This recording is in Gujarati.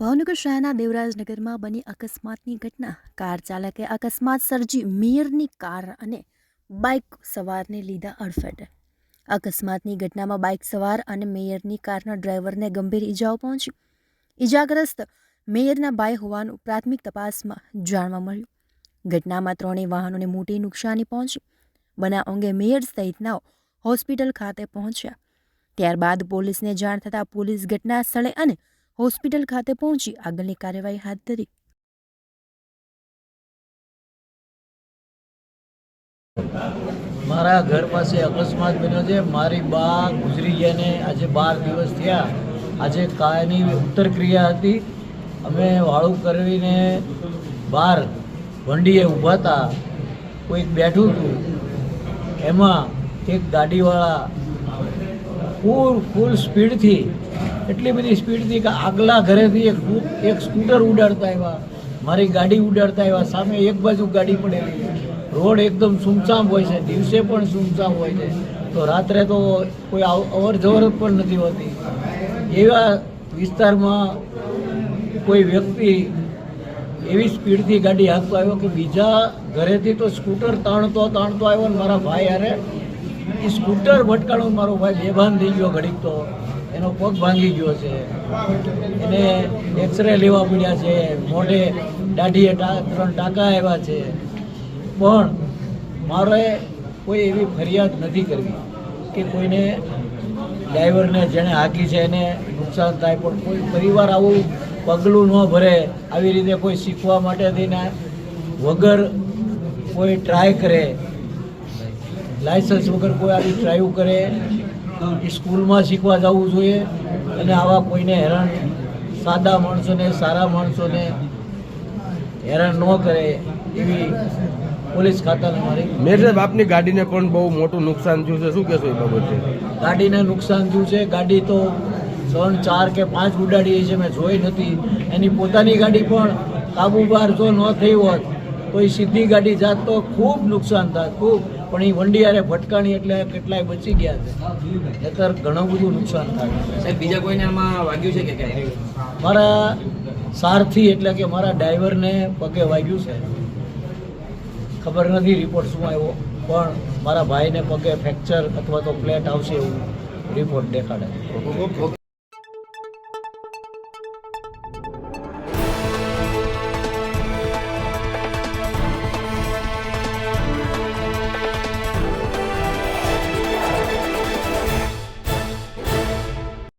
ભાવનગર શહેરના દેવરાજનગરમાં બની અકસ્માતની ઘટના. કાર ચાલકે અકસ્માત સર્જી મેયરની કાર અને બાઇક સવારને લીધા અડફેટે. અકસ્માતની ઘટનામાં બાઇક સવાર અને મેયરની કારના ડ્રાઈવરને ગંભીર ઈજાઓ પહોંચી. ઈજાગ્રસ્ત મેયરના ભાઈ હોવાનું પ્રાથમિક તપાસમાં જાણવા મળ્યું. ઘટનામાં ત્રણેય વાહનોને મોટી નુકસાની પહોંચી. બનાવ અંગે મેયર સહિતનાઓ હોસ્પિટલ ખાતે પહોંચ્યા. ત્યારબાદ પોલીસને જાણ થતાં પોલીસ ઘટના સ્થળે અને હોસ્પિટલ ખાતે પહોંચી આગળની કાર્યવાહી હાથ ધરી. મારા ઘર પાસે અકસ્માત બન્યો છે. મારી બા ગુજરી ગયાને આજે બાર દિવસ થયા. આજે કાયની ઉત્તર ક્રિયા હતી. અમે વાળું કરવીને બહાર વંડીએ ઊભા હતા, કોઈક બેઠું હતું, એમાં એક ગાડીવાળા ફૂલ ફૂલ સ્પીડથી, એટલી બધી સ્પીડથી કે આગલા ઘરેથી એક એક સ્કૂટર ઉડાડતા આવ્યા, મારી ગાડી ઉડાડતા આવ્યા, સામે એક બાજુ ગાડી પડેલી. રોડ એકદમ સુમસામ હોય છે, દિવસે પણ સુમસામ હોય છે. તો રાત્રે તો કોઈ અવર જવર પણ નથી હોતી. એવા વિસ્તારમાં કોઈ વ્યક્તિ એવી સ્પીડથી ગાડી હાંકતો આવ્યો કે બીજા ઘરેથી તો સ્કૂટર તાણતો તાણતો આવ્યો ને મારા ભાઈ અરે એ સ્કૂટર ભટકાણું મારો ભાઈ બેભાન થઈ ગયો ઘડીક તો. એનો પગ ભાંગી ગયો છે. એને એક્સરે લેવા પડ્યા છે. મોઢે દાઢીએ ત્રણ ટાંકા આવ્યા છે. પણ મારે કોઈ એવી ફરિયાદ નથી કરવી કે કોઈને ડ્રાઈવરને જેણે હાકી છે એને નુકસાન થાય. પણ કોઈ પરિવાર આવું પગલું ન ભરે આવી રીતે કોઈ શીખવા માટે થઈને વગર કોઈ ટ્રાય કરે. લાયસન્સ વગર કોઈ આવી ટ્રાય કરે. સ્કૂલમાં શીખવા જવું જોઈએ અને આવા કોઈને હેરાન સાદા માણસોને સારા માણસોને હેરાન ન કરે એવી પોલીસ ખાતાને મારી મેર સાહેબ આપની ગાડીને પણ બહુ મોટું નુકસાન થયું છે. શું કહેશો એ બાબતે? ગાડીને નુકસાન થયું છે. ગાડી તો ત્રણ ચાર કે પાંચ ઉડાડી છે મેં જોઈ નથી. એની પોતાની ગાડી પણ કાબુ બહાર જો ન થઈ હોત તો એ સીધી ગાડી જાત તો ખૂબ નુકસાન થાય ખૂબ. પણ એ વંડિયારે ભટકાણી એટલે કેટલાય બચી ગયા છે. નતર ઘણું બધું નુકસાન થાય. સાહેબ બીજા કોઈને આમાં વાગ્યું છે કે ક્યાંય? મારા સારથી એટલે કે મારા ડ્રાઈવરને પગે વાગ્યું છે. ખબર નથી રિપોર્ટ શું આવ્યો પણ મારા ભાઈને પગે ફ્રેક્ચર અથવા તો પ્લેટ આવશે એવું રિપોર્ટ દેખાડે. ઓકે.